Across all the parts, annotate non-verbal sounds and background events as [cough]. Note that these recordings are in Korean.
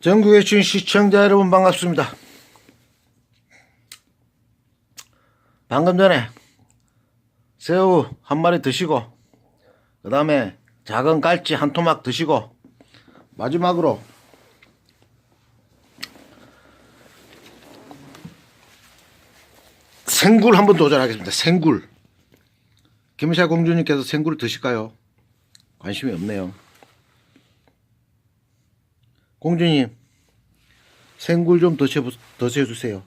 전국에 준 시청자 여러분 반갑습니다. 방금 전에 새우 한 마리 드시고 그 다음에 작은 갈치 한 토막 드시고 마지막으로 생굴 한번 도전하겠습니다. 생굴. 김샤 공주님께서 생굴 드실까요? 관심이 없네요. 공주님, 생굴 좀 드셔, 드셔주세요.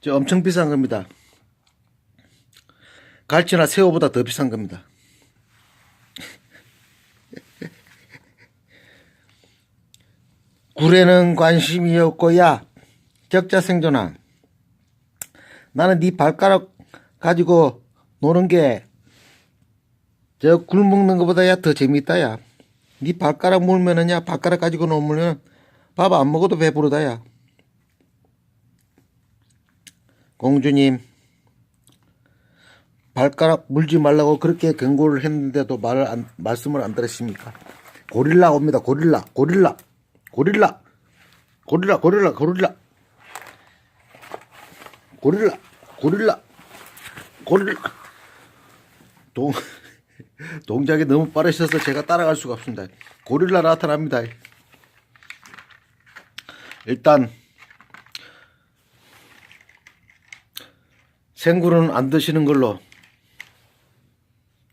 저 엄청 비싼 겁니다. 갈치나 새우보다 더 비싼 겁니다. [laughs] 굴에는 관심이 없고야 적자 생존아 나는 네 발가락 가지고 노는 게 저 굴 먹는 것보다 야 더 재밌다 야. 네 발가락 물면은 야 발가락 가지고 놀면 밥 안 먹어도 배부르다 야. 공주님 발가락 물지 말라고 그렇게 경고를 했는데도 말을 안, 말씀을 안 들으십니까? 고릴라 옵니다. 고릴라, 고릴라, 고릴라, 고릴라, 고릴라, 고릴라, 고릴라, 고릴라, 고릴라. 동 동작이 너무 빠르셔서 제가 따라갈 수가 없습니다. 고릴라 나타납니다. 일단 생굴은 안 드시는 걸로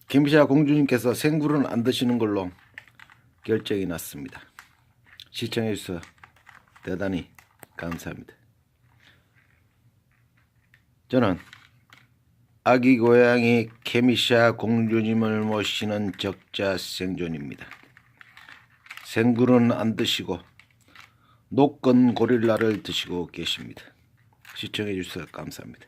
김시아 공주님께서 생굴은 안 드시는 걸로 결정이 났습니다. 시청해 주셔서 대단히 감사합니다. 저는 아기 고양이 케미샤 공주님을 모시는 적자 생존입니다. 생굴은 안 드시고 녹건 고릴라를 드시고 계십니다. 시청해 주셔서 감사합니다.